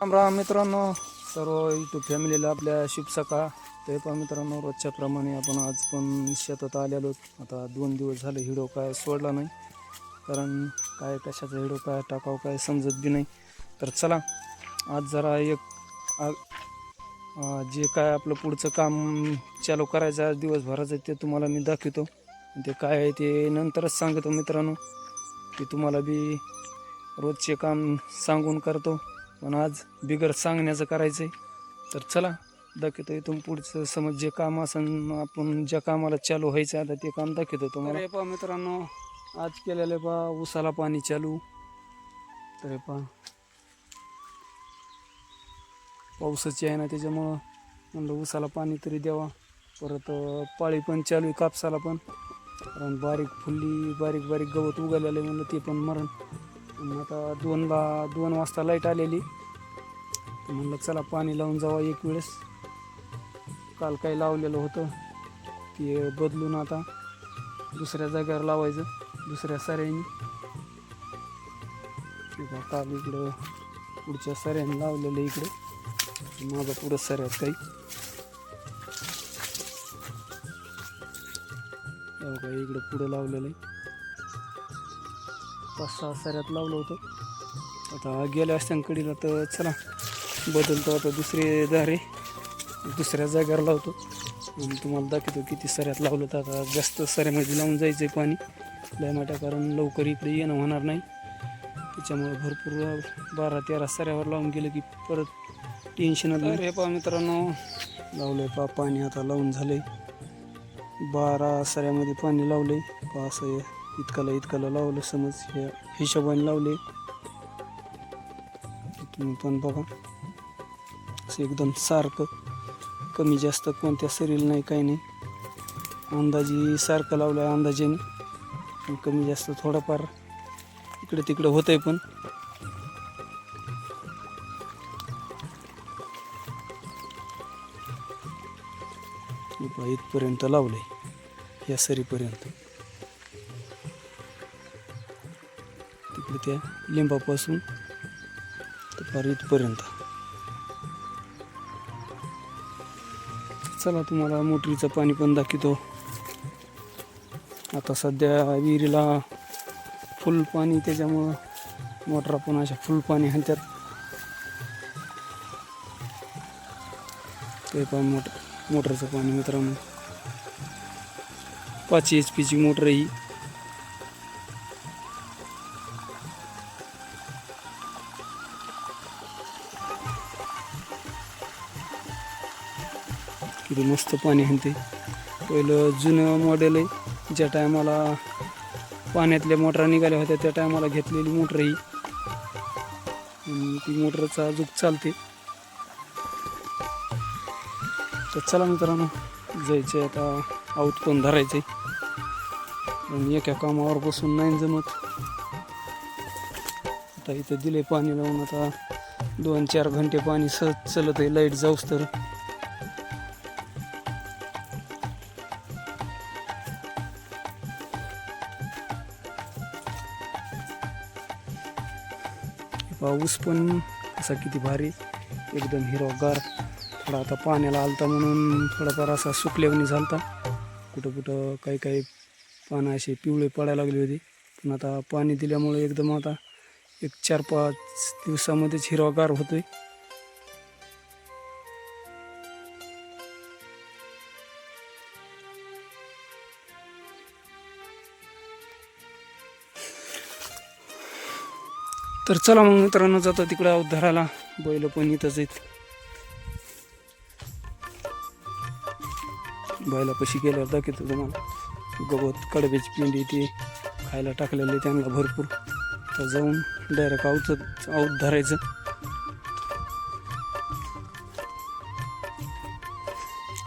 राम राम मित्रांनो. सर्व यूट्यूब फॅमिलीला आपल्या शुभ सकाळ ते पण मित्रांनो रोजच्या प्रमाणे आपण आज पण शेतात आलेलो आता दोन दिवस झाले हिडो काय सोडला नाही. कारण काय कशाचा हिडो काय टाकावं काय समजत बी नाही. तर चला आज जरा एक आ- जे काय आपलं पुढचं काम चालू करायचं आज दिवसभराचं ते तुम्हाला मी दाखवतो. ते काय आहे ते नंतरच सांगतो मित्रांनो. की तुम्हाला बी रोजचे काम सांगून करतो. पण आज बिगर सांगण्याचं करायचं आहे तर चला दाखवतो इथून पुढचं समज जे काम असं आपण ज्या कामाला चालू व्हायचं आता ते काम दाखवतो तुम्हाला. हे पहा मित्रांनो आज केलेलं पहा उसाला पाणी चालू. तर पहा. पावसाची आहे ना त्याच्यामुळं म्हणलं उसाला पाणी तरी द्यावा. परत पाळी पण चालू आहे कापसाला पण. कारण बारीक फुल्ली बारीक बारीक गवत उगवलेलं आहे म्हणलं ते पण मरण. मग आता दोनला दोन वाजता लाइट आलेली. तर म्हणलं चला पाणी लावून जावा एक वेळेस. काल काही लावलेलं होतं. ते बदलून आता दुसऱ्या जागेवर लावायचं दुसऱ्या सऱ्याने. काल इकडं पुढच्या सऱ्याने लावलेलं इकडं. माझा पुढं सऱ्यात काही. हो का इकडं पुढं लावलेलं आहे. पाच सहा साऱ्यात लावलं होतं. आता गेल्या असत्यांकडीला तर चला बदलतो आता दुसरे दारे दुसऱ्या जागेवर लावतो. तुम्हाला दाखवतो किती सऱ्यात लावलं तर आता जास्त सऱ्यामध्ये लावून जायचं आहे पाणी लयमाट्या कारण लवकर इकडे येणं होणार नाही. त्याच्यामुळे भरपूर बारा तेरा सऱ्यावर लावून गेलं की परत टेन्शनच नाही हे पहा मित्रांनो लावलं पा पाणी आता लावून झालंय. बारा सऱ्यामध्ये पाणी लावलंय. पा असं इतकाला इतकाला लावलं समज हे हिशोबाने लावले. तुम्ही पण बघा. असं एकदम सारखं कमी जास्त कोणत्या सरील नाही काही नाही. अंदाजी सारखं लावलं आहे अंदाजेने कमी जास्त थोडंफार इकडे तिकडे होत आहे पण. इथपर्यंत लावलं इथपर्यंत लावलंय. या सरीपर्यंत. तिकडे त्या लिंबापासून तर फार इथपर्यंत. चला तुम्हाला मोटरीचं पाणी पण दाखवतो. आता सध्या विहिरीला फुल पाणी त्याच्यामुळं मोटरा पण अशा फुल पाणी हाणत्यात ते पण मोटर मोटरचं पाणी मित्रांनो. पाच एच पीची मोटर ही. किती मस्त पाणी आणते पहिलं जुनं मॉडेल आहे. ज्या टायमाला पाण्यातल्या मोटरा निघाल्या होत्या त्या टायमाला घेतलेली मोटर ही. ती मोटरचा अजूक चालते. तर चला मित्रांनो जायचं आता आऊत पण धरायचं आणि एका कामावर बसून नाही जमत. आता इथं दिले पाणी लावून. आता दोन चार घंटे पाणी सहज चलत आहे लाइट जाऊस तर. पाऊस पण असा किती भारी एकदम हिरवगार. थोडा आता पाण्याला आलता म्हणून थोडाफार असा सुकल्यावणी झालता. कुठं कुठं काही काही पानं असे पिवळे पडायला लागले होते. पण आता पाणी दिल्यामुळे एकदम आता एक चार पाच दिवसामध्येच हिरवागार होतोय. तर चला मग मित्रांनो जातो तिकडं धरायला बैल पण इथंच आहेत. बैलापाशी गेल्यावर दाखवतो तुम्हाला. गवत कडब्याची पिंडी ते खायला टाकलेली त्यांना भरपूर. तर जाऊन डायरेक्ट आऊत आऊत धरायचं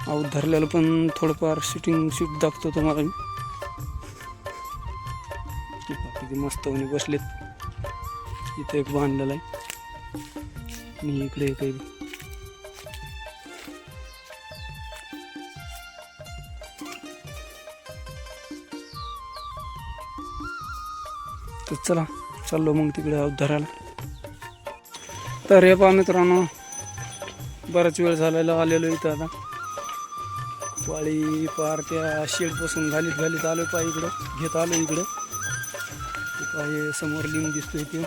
आऊत धरलेलं पण थोडंफार शूटिंग शूट दाखवतो तुम्हाला मी. हे पहा, किती मस्त बसलेत. इथं एक बांधलेला आहे. आणि इकडे एक आहे. तर चला चाललो मग तिकडे धरायला तर हे पहा मित्रांनो बराच वेळ झालेला आलेलो इथं आता. पाळी पार त्या शेडपासून घालीत घालीत आलो पा इकडं घेत आलो इकडं. पाय समोर लिंब दिसतोय ते.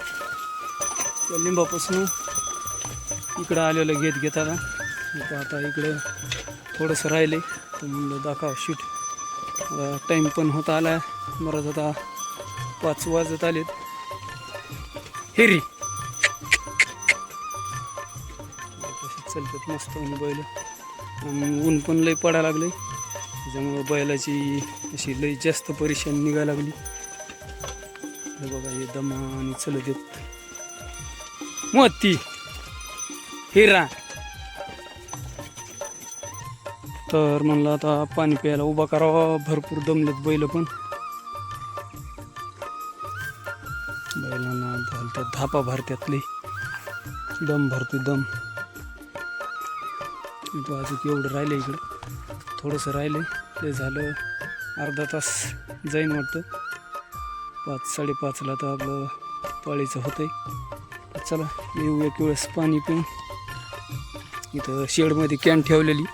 त्या लिंबापासून इकडं आलेलं घेत घेताना. आता आता इकडं थोडंसं राहिले. तर म्हणलं दाखवा शूट. टाईम पण होत आला बरंच आता पाच वाजत आलेत. हेरी. चलतात मस्त आणि बैल. आणि ऊन पण लई पडायला लागले त्याच्यामुळं बैलाची अशी लई जास्त परेशान निघायला लागली. बघा हे दमाने चलत येत मोती हिरा. तर म्हणलं आता पाणी प्यायला उभा करावा. भरपूर दमलेत बैल पण. बैलांना घालतात धापा भरत्यातली. दम भरतो दम. इथं अजून एवढं राहिलं इकडं. थोडंसं राहिलं ते झालं अर्धा तास जाईन वाटतं. पाच साडेपाचला तर आपलं पाळीचं होतंय. चला येऊ एक वेळेस पाणी पिऊन. इथं शेडमध्ये कॅन ठेवलेली.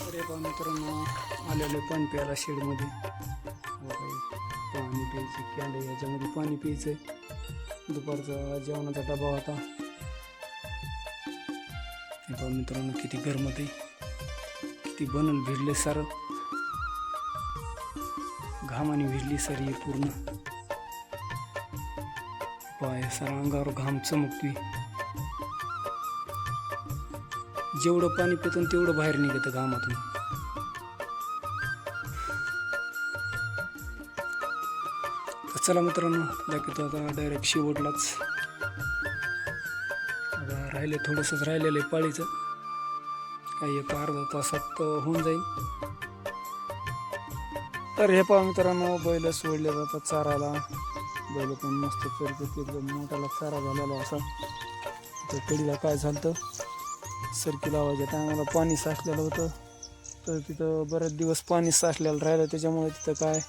अरे मित्रांनो आलेलं पाणी प्यायला शेडमध्ये. पाणी प्यायचं कॅन आहे याच्यामध्ये पाणी प्यायचं दुपारचा जेवणाचा डबा होता. हे मित्रांनो किती गरम आहे किती बनल भिडले सारं. घामाने भिजली सर ही पूर्ण. पाय अंगावर घाम चमकतोय. जेवढं पाणी पितून तेवढं बाहेर निघतं घामातून. तर चला मित्रांनो दाखवतो आता डायरेक्ट शेवटलाच. राहिले थोडंसंच राहिलेलं आहे पाळीचं. काही एक अर्धा तासात होऊन जाईल. तर हे पहा मित्रांनो बैल सोडले जातात चाराला. बैल पण मस्त चरतात एकदम मोठाला चारा झालेला असा तर कडीला काय झालं तर सरकी लावायच्या टायमाला पाणी साचलेलं होतं. तर तिथं बरेच दिवस पाणी साचलेलं राहिलं. त्याच्यामुळे तिथं काय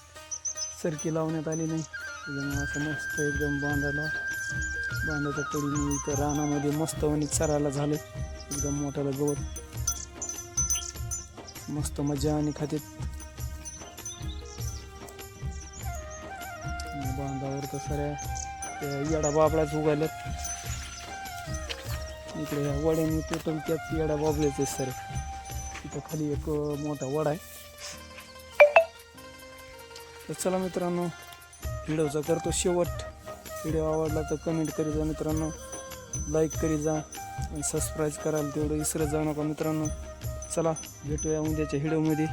सरकी लावण्यात आली नाही. त्याच्यामुळे असं मस्त एकदम बांधायला बांधाच्या कडीने इथं रानामध्ये मस्त आणि चरायला झालं. एकदम मोठ्याला गवत. मस्त मजा आणि खातीत बांधावर तर सऱ्या येडा बाबळाच उगायल्यात इकडे ह्या वड्याने टोटल त्याच येडा बाबळेच आहे सर तिथं खाली एक मोठा वडा आहे. तर चला मित्रांनो व्हिडिओचा करतो शेवट. व्हिडिओ आवडला तर कमेंट करी जा मित्रांनो. लाईक करी जा आणि सबस्क्राईब करायला तेवढं विसरत जाऊ नका मित्रांनो. चला भेटूया उद्याच्या व्हिडिओमध्ये.